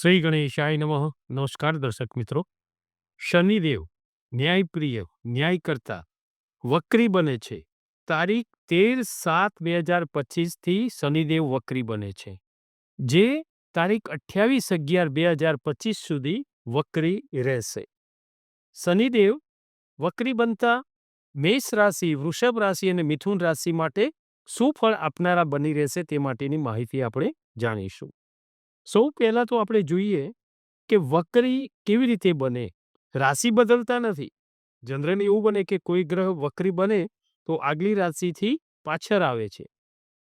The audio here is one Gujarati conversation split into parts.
શ્રી ગણેશાય નમઃ. નમસ્કાર દર્શક મિત્રો. શનિદેવ, ન્યાયપ્રિય, ન્યાયકર્તા, વક્રી બને છે. તારીખ તેર સાત બે હજાર પચીસથી શનિદેવ વક્રી બને છે. જે તારીખ અઠ્યાવીસ અગિયાર બે હજાર પચીસ સુધી વક્રી રહેશે. શનિદેવ વક્રી બનતા મેષ રાશિ, વૃષભ રાશિ અને મિથુન રાશિ માટે શું ફળ આપનારા બની રહેશે તે માટેની માહિતી આપણે જાણીશું. સૌ પહેલાં તો આપણે જોઈએ કે વક્રી કેવી રીતે બને? રાશિ બદલતા નથી. જનરલી એવું બને કે કોઈ ગ્રહ વક્રી બને તો આગલી રાશિથી પાછળ આવે છે.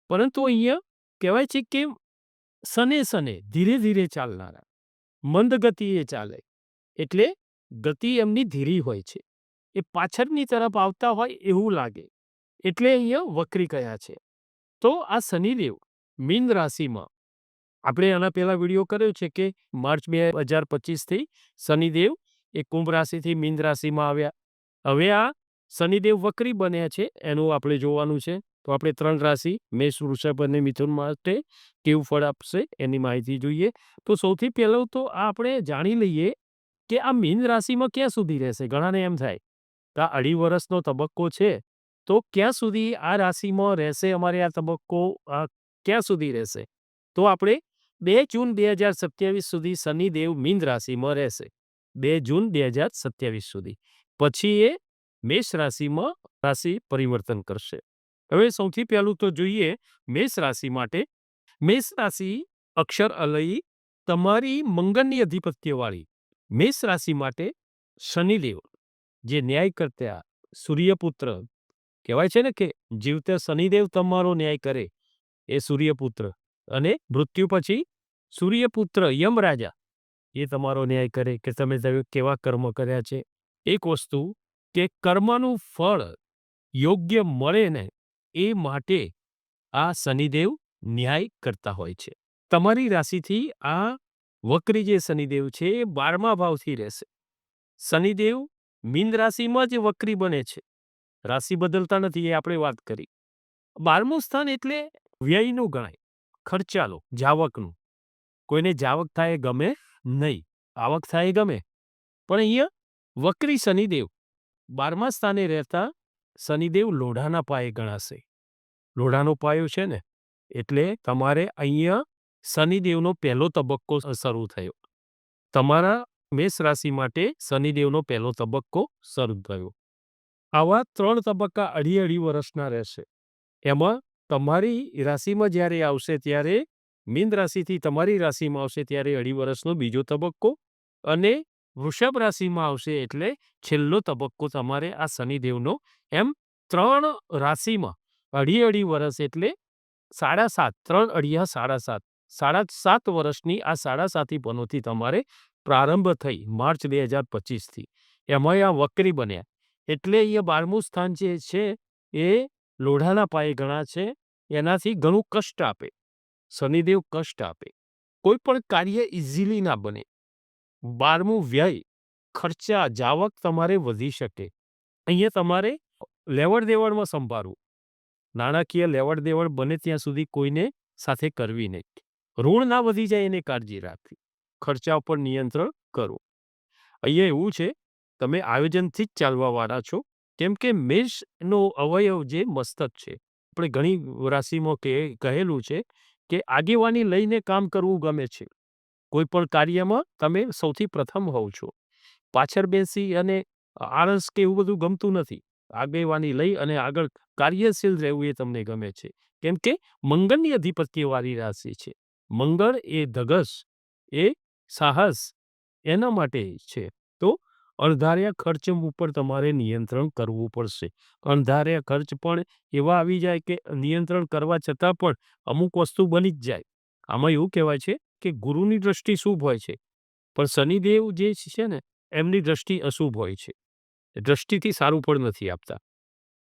પરંતુ અહીંયા કહેવાય છે કે સને સને ધીરે ધીરે ચાલનારા, મંદ ગતિએ ચાલે, એટલે ગતિ એમની ધીરી હોય છે. એ પાછળની તરફ આવતા હોય એવું લાગે, એટલે અહીંયા વક્રી કયા છે. તો આ શનિદેવ મીન રાશિમાં આપણે આના પહેલા વીડિયો કર્યો છે કે માર્ચ બે હજાર પચીસથી શનિદેવ એ કુંભ રાશિથી મીન રાશિમાં આવ્યા. હવે આ શનિદેવ વક્રી બન્યા છે, એનું આપણે જોવાનું છે. તો આપણે ત્રણ રાશિ, મેષ, વૃષભ અને મિથુન માટે કેવું ફળ આપશે એની માહિતી જોઈએ. તો સૌથી પહેલું તો આ આપણે જાણી લઈએ કે આ મીન રાશિમાં ક્યાં સુધી રહેશે, ઘણાને એમ થાય. કે આ અઢી વર્ષનો તબક્કો છે. તો ક્યાં સુધી આ રાશિમાં રહેશે અમારે આ તબક્કો ક્યાં સુધી રહેશે? તો આપણે બે જૂન બે હજાર સત્યાવીસ સુધી શનિદેવ મીન રાશિમાં રહેશે. બે જૂન બે હજાર સત્યાવીસ સુધી. પછી એ મેષ રાશિમાં રાશિ પરિવર્તન કરશે. હવે સૌથી પહેલું તો જોઈએ મેષ રાશિ માટે. મેષ રાશિ અક્ષર અલયી તમારી મંગળની અધિપત્યવાળી મેષ રાશિ માટે શનિદેવ, જે ન્યાય કરતા સૂર્યપુત્ર કહેવાય છે ને કે જીવતે શનિદેવ તમારો ન્યાય કરે એ સૂર્યપુત્ર. અને મૃત્યુ પછી સૂર્યપુત્ર યમરાજા. એ તમારો ન્યાય કરે કે તમે કેવા કર્મ કર્યા છે. એક વસ્તુ કે કર્મનું ફળ યોગ્ય મળે ને એ માટે આ શનિદેવ ન્યાય કરતા હોય છે. તમારી રાશિથી આ વક્રી જે શનિદેવ છે એ બારમા ભાવથી રહેશે. શનિદેવ મીન રાશિમાં જ વક્રી બને છે. રાશિ બદલતા નથી એ આપણે વાત કરી. બારમું સ્થાન એટલે વ્યયનું ગણાય. ખર્ચાલો જાવકનું. કોઈને જાવક થાય ગમે નહીં, આવક થાય ગમે. પણ અહીંયા વક્રી શનિદેવ, બારમા સ્થાને રહેતા શનિદેવ લોઢાના પાયે ગણાશે. લોઢાનો પાયો છે ને, એટલે તમારે અહીંયા શનિદેવનો પહેલો તબક્કો શરૂ થયો. તમારા મેષ રાશિ માટે શનિદેવનો પહેલો તબક્કો શરૂ થયો. આવા ત્રણ તબક્કા અઢી અઢી વર્ષના રહેશે. એમાં તમારી રાશિમાં જ્યારે આવશે ત્યારે, મીન રાશિથી તમારી રાશિમાં આવશે ત્યારે અઢી વર્ષનો બીજો તબક્કો અને વૃષભ રાશિમાં આવશે એટલે છેલ્લો તબક્કો તમારે આ શનિદેવનો. એમ ત્રણ રાશિમાં અઢી અઢી વર્ષ એટલે સાડા સાત, ત્રણ અઢિયા સાડા સાત સાડા સાત વર્ષની આ સાડા સાતી પનોથી તમારે પ્રારંભ થઈ માર્ચ બે હજાર પચીસથી. એમાં આ વક્રી બન્યા. એટલે એ બારમું સ્થાન જે છે એ લોઢાના પાયે ઘણા છે, એનાથી ઘણું કષ્ટ આપે. શનિદેવ કષ્ટ આપે. કોઈ પણ કાર્ય ઇઝીલી ના બને. બારમું વ્યય, ખર્ચા જાવક તમારે વધી શકે. અહીંયા તમારે લેવડ દેવડમાં સંભાળવું. નાણાકીય લેવડ દેવડ બને ત્યાં સુધી કોઈને સાથે કરવી નહીં. ઋણ ના વધી જાય એની કાળજી રાખવી. ખર્ચા ઉપર નિયંત્રણ કરવું અહીંયા એવું છે, તમે આયોજનથી જ ચાલવાવાળા છો. કેમ કે મેષનો અવયવ જે મસ્તક છે. આપણે ઘણી રાશિમાં કે કહેલું છે કે આગેવાની લઈને કામ કરવું ગમે છે. કોઈ પણ કાર્યમાં તમે સૌથી પ્રથમ હોવ છો. પાછળ બેસી અને આળસ કે એવું બધું ગમતું નથી. આગેવાની લઈ અને આગળ કાર્યશીલ રહેવું એ તમને ગમે છે. કેમ કે મંગળની અધિપત્યવાળી રાશિ છે. મંગળ એ ધગસ, એ સાહસ એના માટે છે. અણધાર્યા ખર્ચ ઉપર તમારે નિયંત્રણ કરવું પડશે. અણધાર્યા ખર્ચ પણ એવા આવી જાય કે નિયંત્રણ કરવા છતાં પણ અમુક વસ્તુ બની જ જાય. આમાં એવું કહેવાય છે કે ગુરુની દ્રષ્ટિ શુભ હોય છે, પણ શનિદેવ જે છે ને, એમની દ્રષ્ટિ અશુભ હોય છે. દ્રષ્ટિથી સારું પણ નથી આપતા.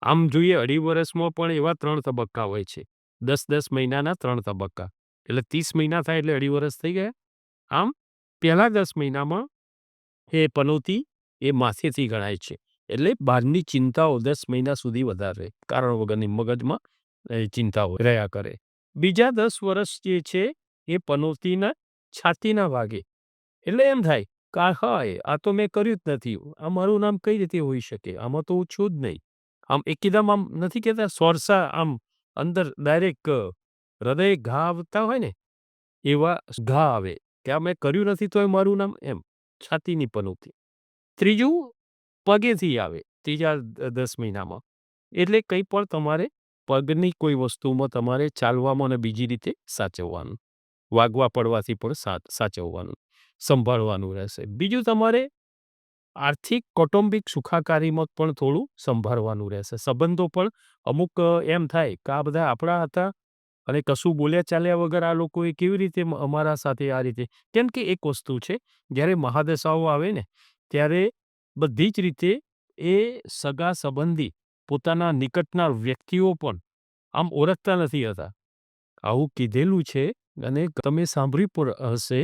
આમ જોઈએ અઢી વર્ષમાં પણ એવા ત્રણ તબક્કા હોય છે. દસ દસ મહિનાના ત્રણ તબક્કા. એટલે ત્રીસ મહિના થાય એટલે અઢી વર્ષ થઈ ગયા. આમ પહેલા દસ મહિનામાં એ પનોતી એ માથેથી ગણાય છે એટલે બહારની ચિંતાઓ દસ મહિના સુધી વધારે, કારણ વગરની મગજમાં એ ચિંતાઓ રહ્યા કરે બીજા દસ વર્ષ જે છે, એ પનોતીના, છાતીના ભાગે. એટલે એમ થાય, કે હાય, આ તો મેં કર્યું જ નથી. આ મારું નામ કઈ રીતે હોઈ શકે? આમાં તો હું છું જ નહીં. આમ એકદમ આમ નથી કહેતા, સોરસા આમ અંદર ડાયરેક્ટ હૃદય ઘા આવતા હોય ને, એવા ઘા આવે કે આ મેં કર્યું નથી તોય મારું નામ એમ, છાતીની પનોતી. ત્રીજું પગેથી આવે, ત્રીજા દસ મહિનામાં. એટલે કંઈ પણ તમારે પગની કોઈ વસ્તુમાં તમારે ચાલવામાં અને બીજી રીતે સાચવવાનું. વાગવા પડવાથી પણ સાચ સાચવવાનું. સંભાળવાનું રહેશે. બીજું તમારે આર્થિક, કૌટુંબિક સુખાકારીમાં પણ થોડું સંભાળવાનું રહેશે. સંબંધો પણ અમુક એમ થાય કે આ બધા આપણા હતા અને કશું બોલ્યા ચાલ્યા વગર આ લોકોએ કેવી રીતે અમારા સાથે આ રીતે કેમ કે એક વસ્તુ છે, જ્યારે મહાદશાઓ આવે ને ત્યારે બધી જ રીતે એ સગા સંબંધી પોતાના નિકટના વ્યક્તિઓ પણ આમ ઓળખતા નથી હતા. આવું કીધેલું છે અને તમે સાંભળ્યું પણ હશે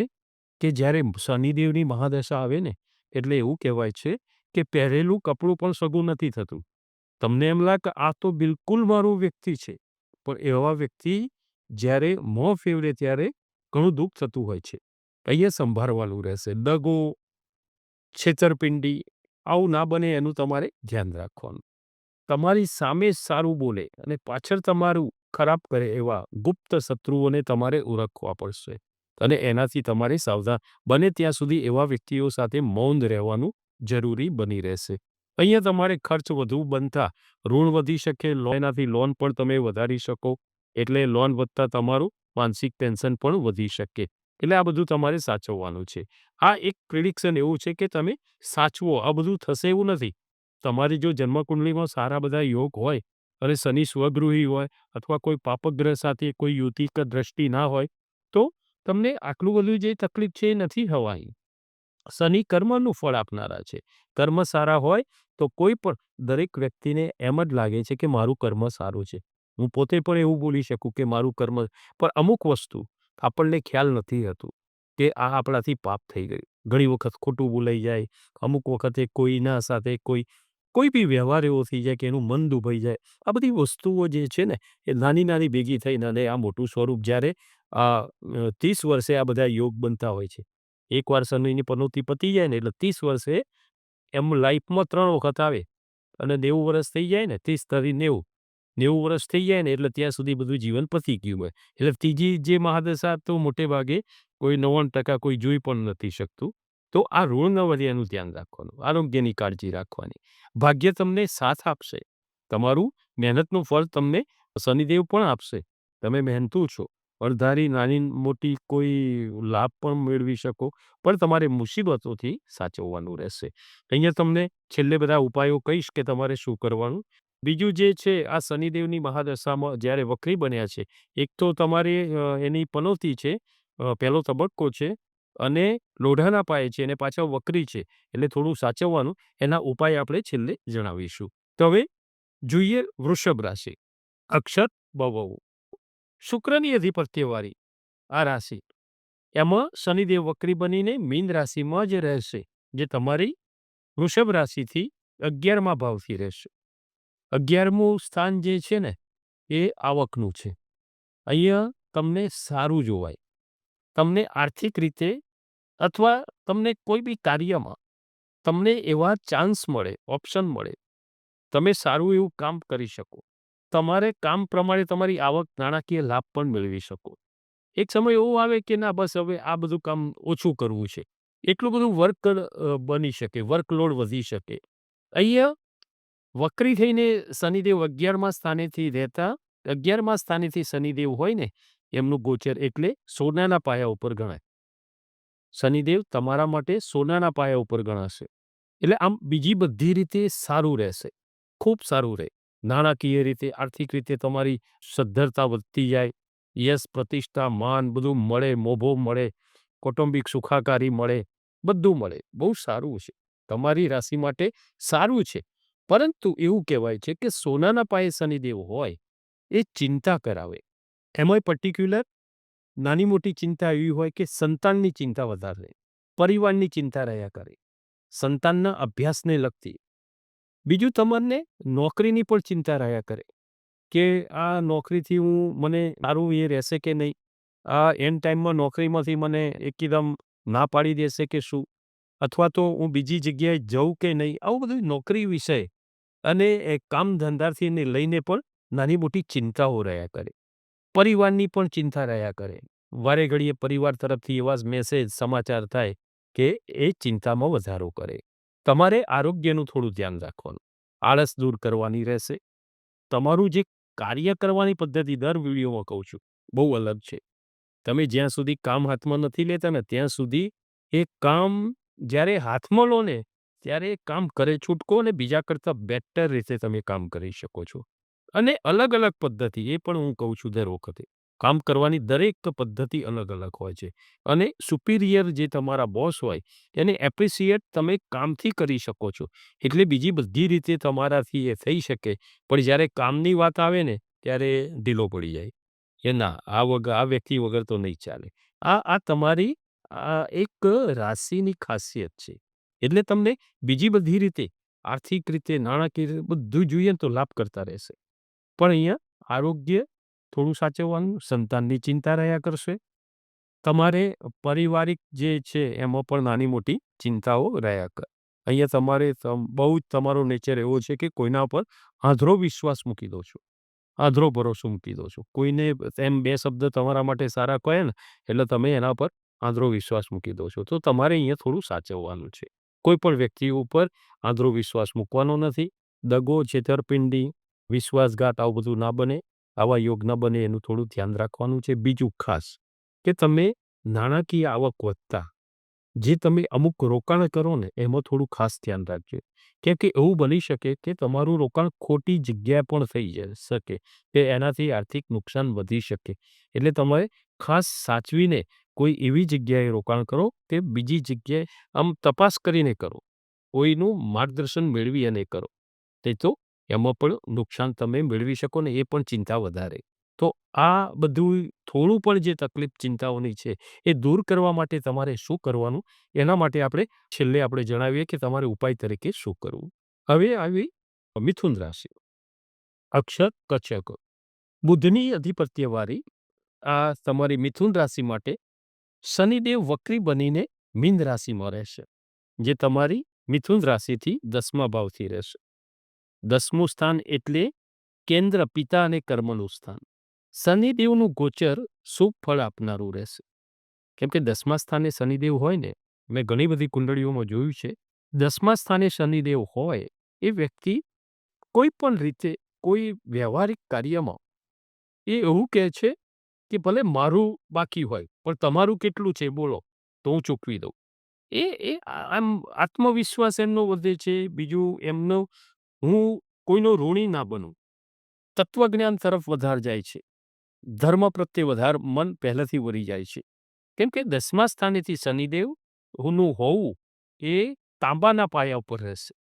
કે જ્યારે શનિદેવની મહાદશા આવે ને એટલે એવું કહેવાય છે કે પહેરેલું કપડું પણ સગું નથી થતું. તમને એમ લાગે આ તો બિલકુલ મારું વ્યક્તિ છે. પણ એવા વ્યક્તિ જ્યારે મોં ફેવરે ત્યારે ઘણું દુઃખ થતું હોય છે. અહીંયા સંભાળવાનું રહેશે. દગો, છેતરપિંડી, આવું ના બને એનું તમારે ધ્યાન રાખવાનું. તમારી સામે સારું બોલે અને પાછળ તમારું ખરાબ કરે એવા ગુપ્ત શત્રુઓને તમારે ઓળખવા પડશે. અને એનાથી તમારે સાવધાન બને ત્યાં સુધી એવા વ્યક્તિઓ સાથે મૌન રહેવાનું જરૂરી બની રહેશે. અહીંયા તમારે ખર્ચ વધુ બનતા, ઋણ વધી શકે એનાથી લોન પણ તમે વધારી શકો. એટલે લોન વધતા તમારું માનસિક ટેન્શન પણ વધી શકે. એટલે આ બધું તમારે સાચવવાનું છે. આ એક પ્રિડિક્શન એવું છે કે તમે સાચવો, આ બધું થશે એવું નથી. તમારી જો જન્મકુંડલીમાં સારા બધા યોગ હોય અને શનિ સ્વગૃહી હોય અથવા કોઈ પાપગ્રહ સાથે કોઈ યુતિ કે દ્રષ્ટિ ના હોય, તો તમને આટલું બધું જે તકલીફ છે એ નથી થવાની. શનિ કર્મનું ફળ આપનારા છે. કર્મ સારા હોય તો કોઈ પણ દરેક વ્યક્તિને એમ જ લાગે છે કે મારું કર્મ સારું છે. હું પોતે પણ એવું બોલી શકું કે મારું કર્મ, પણ અમુક વસ્તુ આપણને ખ્યાલ નથી હતું કે આ આપણાથી પાપ થઈ ગયું. ઘણી વખત ખોટું બોલાઈ જાય. અમુક વખતે કોઈના સાથે કોઈ કોઈ બી વ્યવહાર એવો થઈ જાય કે એનું મન દુભાઈ જાય. આ બધી વસ્તુઓ જે છે ને, એ નાની નાની ભેગી થઈને અને આ મોટું સ્વરૂપ જ્યારે, આ ત્રીસ વર્ષે આ બધા યોગ બનતા હોય છે. એકવાર શનિની પનોતી પતી જાય ને એટલે ત્રીસ વર્ષે એમ લાઈફમાં ત્રણ વખત આવે અને નેવું વર્ષ થઈ જાય ને, ત્રીસ તરી નેવું નેવું વર્ષ થઈ જાય ને એટલે ત્યાં સુધી બધું જીવન પતી ગયું હોય. એટલે ત્રીજી જે મહાદશા તો મોટે ભાગે કોઈ નવ્વાણું ટકા કોઈ જોઈ પણ નથી શકતું. તો આ ઋણ નવર્યાનું ધ્યાન રાખવાનું. આરોગ્યની કાળજી રાખવાની. ભાગ્ય તમને સાથ આપશે. તમારું મહેનતનું ફળ તમને શનિદેવ પણ આપશે. તમે મહેનતુ છો. અણધારી, નાની, મોટી કોઈ લાભ પણ મેળવી શકો. પણ તમારે મુસીબતોથી સાચવવાનું રહેશે. અહીંયા તમને છેલ્લે બધા ઉપાયો કહીશ કે તમારે શું કરવાનું. બીજું જે છે, આ શનિદેવની મહાદશામાં જ્યારે વક્રી બન્યા છે, એક તો તમારે એની પનોતી છે પહેલો તબક્કો છે અને લોઢાના પાયે છે અને પાછા વક્રી છે, એટલે થોડું સાચવવાનું, એના ઉપાય આપણે છેલ્લે જણાવીશું. તો હવે જોઈએ વૃષભ રાશિ. અક્ષર બવવું શુક્રની અધિપત્યવાળી આ રાશિ. એમાં શનિદેવ વક્રી બનીને મીન રાશિમાં જ રહેશે. જે તમારી વૃષભ રાશિથી અગિયારમા ભાવથી રહેશે. અગિયારમું સ્થાન જે છે ને એ આવકનું છે. અહીંયા તમને સારું જોવાય. તમને આર્થિક રીતે અથવા તમને કોઈ બી કાર્યમાં તમને એવા ચાન્સ મળે, ઓપ્શન મળે. તમે સારું એવું કામ કરી શકો. તમારે કામ પ્રમાણે તમારી આવક નાણાકીય લાભ પણ મેળવી શકો. એક સમય એવો આવે કે ના બસ હવે આ બધું કામ ઓછું કરવું છે. એટલું બધું વર્ક બની શકે, વર્કલોડ વધી શકે. અહીંયા વક્રી થઈને શનિદેવ અગિયારમા સ્થાનેથી રહેતા અગિયારમા સ્થાનેથી શનિદેવ હોય ને એમનું ગોચર એટલે સોનાના પાયા ઉપર ગણાય. શનિદેવ તમારા માટે સોનાના પાયા ઉપર ગણાશે. એટલે આમ બીજી બધી રીતે સારું રહેશે. ખૂબ સારું રહે. નાણાકીય રીતે, આર્થિક રીતે તમારી સદ્ધરતા વધતી જાય. યશ, પ્રતિષ્ઠા, માન બધું મળે, મોભો મળે, કૌટુંબિક સુખાકારી મળે, બધું મળે. બહુ સારું છે. તમારી રાશિ માટે સારું છે. પરંતુ એવું કહેવાય છે કે સોનાના પાયે શનિદેવ હોય, એ ચિંતા કરાવે. એમાંય પર્ટિક્યુલર નાની મોટી ચિંતા એવી હોય કે સંતાનની ચિંતા વધારે. પરિવારની ચિંતા રહ્યા કરે. સંતાનના અભ્યાસને લગતી. બીજું તમને નોકરીની પણ ચિંતા રહ્યા કરે. કે આ નોકરીથી હું મને સારું એ રહેશે કે નહીં. આ એન્ડ ટાઈમમાં નોકરીમાંથી મને એકદમ ના પાડી દેશે કે શું? અથવા તો હું બીજી જગ્યાએ જઉં કે નહીં? આવું બધું નોકરી વિષય અને કામ ધંધાથી લઈને પણ નાની મોટી ચિંતાઓ રહ્યા કરે. પરિવારની પણ ચિંતા રહ્યા કરે. વારે ઘડીએ પરિવાર તરફથી એવા જ મેસેજ, સમાચાર થાય કે એ ચિંતામાં વધારો કરે. તમારે આરોગ્યનું થોડું ધ્યાન રાખવાનું. આળસ દૂર કરવાની રહેશે. તમારું જે કાર્ય કરવાની પદ્ધતિ દર વિડીયોમાં કહું છું, બહુ અલગ છે. તમે જ્યાં સુધી કામ હાથમાં નથી લેતા ને ત્યાં સુધી એ કામ જ્યારે હાથમાં લો ને ત્યારે એ કામ કરે છૂટકો અને બીજા કરતાં બેટર રીતે તમે કામ કરી શકો છો. અને અલગ અલગ પદ્ધતિ, એ પણ હું કહું છું દર વખતે. કામ કરવાની દરેક પદ્ધતિ અલગ અલગ હોય છે. અને સુપિરિયર જે તમારા બોસ હોય, એને એપ્રિસિએટ તમે કામથી કરી શકો છો. એટલે બીજી બધી રીતે તમારાથી એ થઈ શકે. પણ જ્યારે કામની વાત આવે ને, ત્યારે ઢીલો પડી જાય. એ ના, આ વગર આ વ્યક્તિ વગર તો નહીં ચાલે. આ આ તમારી, આ એક રાશિની ખાસિયત છે. એટલે તમને બીજી બધી રીતે આર્થિક રીતે, નાણાકીય રીતે બધું જોઈએ તો લાભ કરતા રહેશે. પણ અહીંયા આરોગ્ય થોડું સાચવવાનું, સંતાનની ચિંતા રહ્યા કરશે. તમારે પારિવારિક જે છે એમાં પણ નાની મોટી ચિંતાઓ રહ્યા કરે. અહીંયા તમારે તમ બહુ જ તમારો નેચર એવો છે કે કોઈના પર આંધળો વિશ્વાસ મૂકી દો છો. આંધળો ભરોસો મૂકી દો છો. કોઈને એમ બે શબ્દ તમારા માટે સારા કહે ને એટલે તમે એના પર આંધળો વિશ્વાસ મૂકી દો છો. તો તમારે અહીંયા થોડું સાચવવાનું છે. કોઈ પણ વ્યક્તિ ઉપર આંધળો વિશ્વાસ મૂકવાનો નથી. દગો, છેતરપિંડી, વિશ્વાસઘાત આવું બધું ના બને. આવા યોગ ન બને એનું થોડું ધ્યાન રાખવાનું છે. બીજું ખાસ કે તમે નાણાકીય આવક વધતા જે તમે અમુક રોકાણ કરો ને એમાં થોડું ખાસ ધ્યાન રાખજો. કેમ કે એવું બની શકે કે તમારું રોકાણ ખોટી જગ્યાએ પણ થઈ જાય શકે કે એનાથી આર્થિક નુકસાન વધી શકે. એટલે તમારે ખાસ સાચવીને કોઈ એવી જગ્યાએ રોકાણ કરો કે બીજી જગ્યાએ આમ તપાસ કરીને કરો. કોઈનું માર્ગદર્શન મેળવી અને કરો. તે તો એમાં પણ નુકસાન તમે મેળવી શકો ને એ પણ ચિંતા વધારે. તો આ બધું થોડું પણ જે તકલીફ ચિંતાઓની છે એ દૂર કરવા માટે તમારે શું કરવાનું એના માટે આપણે છેલ્લે આપણે જણાવીએ કે તમારે ઉપાય તરીકે શું કરવું. હવે આવી મિથુન રાશિ. અક્ષર કચક બુધની અધિપત્યવાળી આ તમારી મિથુન રાશિ માટે શનિદેવ વક્રી બનીને મીન રાશિમાં રહેશે. જે તમારી મિથુન રાશિથી દસમા ભાવથી રહેશે. દસમું સ્થાન એટલે કેન્દ્ર પિતા અને કર્મનું સ્થાન. શનિદેવનું ગોચર શુભ ફળ આપનારું રહેશે. કેમ કે દસમા સ્થાને શનિદેવ હોય ને, મેં ઘણી બધી કુંડળીઓમાં જોયું છે. દસમા સ્થાને શનિદેવ હોય એ વ્યક્તિ કોઈ પણ રીતે કોઈ વ્યવહારિક કાર્યમાં એ એવું કહે છે કે ભલે મારું બાકી હોય પણ તમારું કેટલું છે બોલો તો હું ચૂકવી દઉં. એ એ આમ આત્મવિશ્વાસ એમનો વધે છે. બીજું એમનો હું કોઈનો ઋણી ના બનું. તત્વજ્ઞાન તરફ વધારે જાય છે. ધર્મ પ્રત્યે વધારે મન પહેલેથી વળી જાય છે. કેમ કે દસમા સ્થાનેથી શનિદેવનું હોવું એ તાંબાના પાયા ઉપર રહેશે.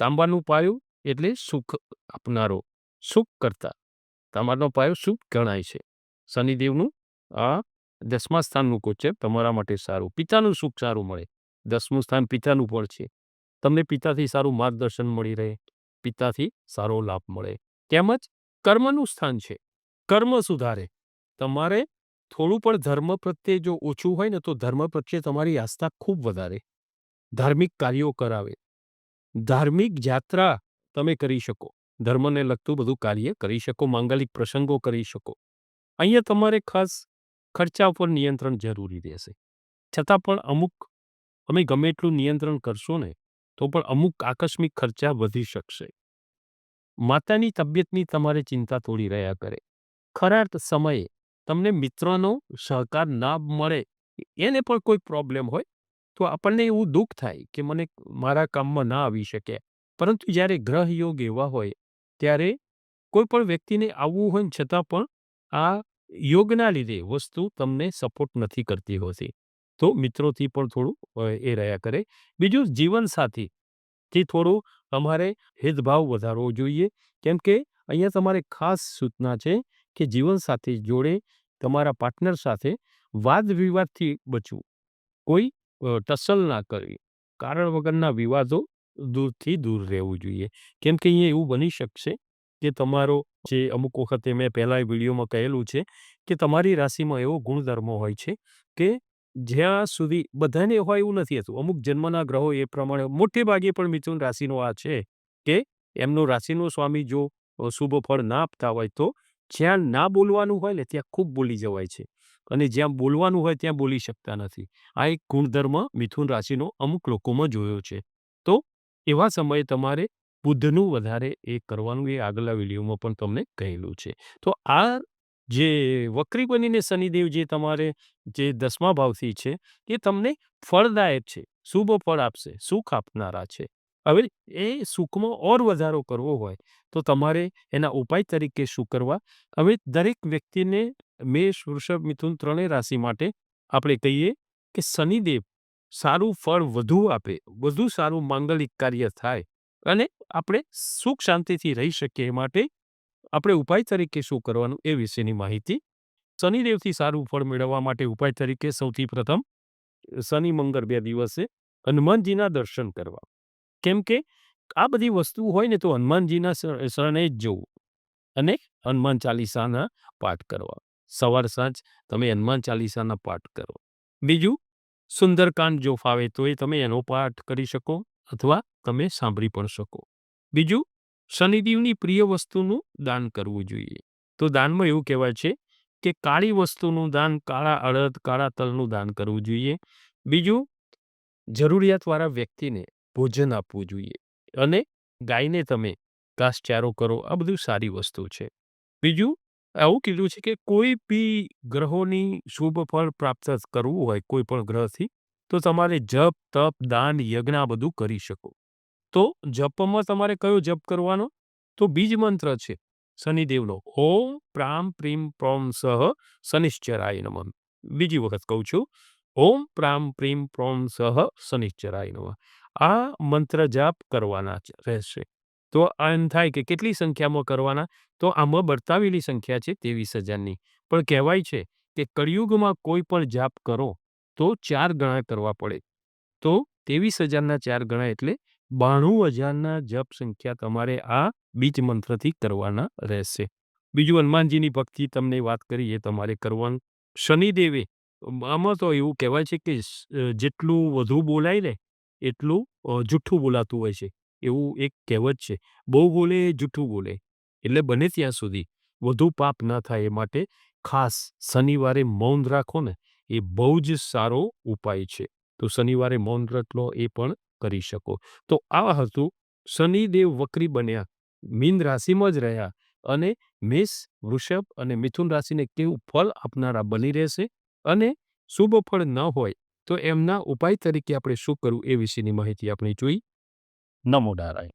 તાંબાનું પાયું એટલે સુખ આપનારો, સુખ કરતા. તાંબાનો પાયો શુભ ગણાય છે. શનિદેવનું, આ દસમા સ્થાનનું ગોચર તમારા માટે સારું. પિતાનું સુખ સારું મળે. દસમું સ્થાન પિતાનું પણ છે. તમને પિતાથી સારું માર્ગદર્શન મળી રહે. પિતાથી સારો લાભ મળે. તેમજ કર્મનું સ્થાન છે. કર્મ સુધારે. તમારે થોડું પણ ધર્મ પ્રત્યે જો ઓછું હોય ને તો ધર્મ પ્રત્યે તમારી આસ્થા ખૂબ વધારે. ધાર્મિક કાર્યો કરાવે. ધાર્મિક યાત્રા તમે કરી શકો. ધર્મને લગતું બધું કાર્ય કરી શકો. માંગલિક પ્રસંગો કરી શકો. અહીંયા તમારે ખાસ ખર્ચા ઉપર નિયંત્રણ જરૂરી રહેશે. છતાં પણ અમુક, તમે ગમે એટલું નિયંત્રણ કરશો ને, તો પણ અમુક આકસ્મિક ખર્ચા વધી શકશે. માતાની તબિયતની તમારે ચિંતા થોડી રહ્યા કરે. ખરા સમયે તમને મિત્રનો સહકાર ના મળે, એને પણ કોઈ પ્રોબ્લેમ હોય, તો આપણને એવું દુઃખ થાય કે મને મારા કામમાં ના આવી શકે. પરંતુ જ્યારે ગ્રહ યોગ એવા હોય, ત્યારે કોઈ પણ વ્યક્તિને આવવું હોય છતાં પણ આ યોગના લીધે વસ્તુ તમને સપોર્ટ નથી કરતી હોતી. તો મિત્રોથી પણ થોડું એ રહ્યા કરે. બીજું જીવનસાથી થી થોડું તમારે હિતભાવ વધારવો જોઈએ. કેમ કે અહીંયા તમારે ખાસ સૂચના છે કે જીવનસાથી જોડે તમારા પાર્ટનર સાથે વાદ વિવાદથી બચવું. કોઈ ટસલ ના કરવી. કારણ વગરના વિવાદો દૂરથી દૂર રહેવું જોઈએ. કેમ કે અહીંયા એવું બની શકશે કે તમારો જે અમુક વખતે મેં પહેલાં વિડીયોમાં કહેલું છે કે તમારી રાશિમાં એવો ગુણધર્મ હોય છે કે જ્યાં સુધી બધાને હોય એવું નથી હતું અમુક જન્મના ગ્રહો એ પ્રમાણે મોટે ભાગે પણ મિથુન રાશિનો આ છે કે એમનો રાશિનો સ્વામી જો શુભ ફળ ના આપતા હોય તો જ્યાં ના બોલવાનું હોય ને ત્યાં ખૂબ બોલી જવાય છે. અને જ્યાં બોલવાનું હોય ત્યાં બોલી શકતા નથી. આ એક ગુણધર્મ મિથુન રાશિનો અમુક લોકોમાં જોયો છે. તો એવા સમયે તમારે બુદ્ધનું વધારે એ કરવાનું, એ આગલા વિડીયોમાં પણ તમને કહેલું છે. તો આ જે વક્રી બનીને શનિદેવ જે તમારે જે દસમા ભાવથી છે, એ તમને ફળદાયક છે, શુભ ફળ આપશે, સુખ આપનારા છે. હવે એ સુખમાં ઓર વધારો કરવો હોય, તો તમારે એના ઉપાય તરીકે શું કરવા? હવે દરેક વ્યક્તિને મેષ, વૃષભ, મિથુન ત્રણેય રાશિ માટે આપણે કહીએ કે શનિદેવ સારું ફળ વધુ આપે, વધુ સારું માંગલિક કાર્ય થાય. અને આપણે સુખ શાંતિથી રહી શકીએ એ માટે આપણે ઉપાય તરીકે શું કરવાનું એ વિશેની માહિતી શનિદેવથી સારું ફળ મેળવવા માટે ઉપાય તરીકે સૌથી પ્રથમ શનિ, મંગળ બે દિવસે હનુમાનજીના દર્શન કરવા. કેમ કે આ બધી વસ્તુ હોય ને તો હનુમાનજીના શરણે જ જવું અને હનુમાન ચાલીસાના પાઠ કરવા. સવાર સાંજ તમે હનુમાન ચાલીસાના પાઠ કરો. બીજું, સુંદરકાંડ જો ફાવે તો એ તમે એનો પાઠ કરી શકો. અથવા તમે સાંભળી પણ શકો. બીજું, શનિદેવની પ્રિય વસ્તુનું દાન કરવું જોઈએ. તો દાનમાં એવું કહેવાય છે કે કાળી વસ્તુનું દાન કાળા અડદ, કાળા તલનું દાન કરવું જોઈએ. બીજું, જરૂરિયાતવાળા વ્યક્તિને ભોજન આપવું જોઈએ અને ગાયને તમે ઘાસચારો કરો, આ બધું સારી વસ્તુ છે. બીજું, આવું કીધું છે કે કોઈ બી ગ્રહોની શુભ ફળ પ્રાપ્ત કરવું હોય, કોઈ પણ ગ્રહથી તો તમારે જપ, તપ, દાન, યજ્ઞ આ બધું કરી શકો. તો જપમાં તમારે કયો જપ કરવાનો? તો બીજ મંત્ર છે, શનિદેવનો, ઓમ પ્રામ પ્રીમ પ્રોમ સહ શનિશ્ચરાય નમઃ. બીજી વખત કહું છું, ઓમ પ્રામ પ્રીમ પ્રોમ સહ શનિશ્ચરાય નમઃ. આ મંત્ર જાપ કરવાના રહેશે. તો આ એમ થાય કે કેટલી સંખ્યામાં કરવાના? તો આમાં બતાવેલી સંખ્યા છે, ત્રેવીસ હજારની. પણ કહેવાય છે કે કળિયુગમાં કોઈ પણ જાપ કરો. તો ચાર ગણા કરવા પડે. તો ત્રેવીસ હજારના ચાર ગણા એટલે બાણું હજારના જપ સંખ્યા તમારે આ બીજ મંત્રથી કરવાના રહેશે. બીજું હનુમાનજીની ભક્તિ તમને વાત કરી એ તમારે કરવાનું. શનિદેવે આમાં તો એવું કહેવાય છે કે જેટલું વધુ બોલાય ને એટલું જૂઠું બોલાતું હોય છે. એવું એક કહેવત છે, બહુ બોલે જૂઠું બોલે. એટલે બને ત્યાં સુધી. વધુ પાપ ન થાય એ માટે ખાસ શનિવારે મૌન રાખો ને એ બહુ જ સારો ઉપાય છે. તો શનિવારે મૌન વ્રત લો એ પણ કરી શકો. તો આ હતું શનિદેવ વક્રી બન્યા, મીન રાશિમાં જ રહ્યા અને મેષ, વૃષભ અને મિથુન રાશિને કેવું ફળ આપનારા બની રહેશે અને શુભ ફળ ન હોય તો એમના ઉપાય તરીકે આપણે શું કરવું એ વિશેની માહિતી આપણે જોઈ. નમો નારાયણ.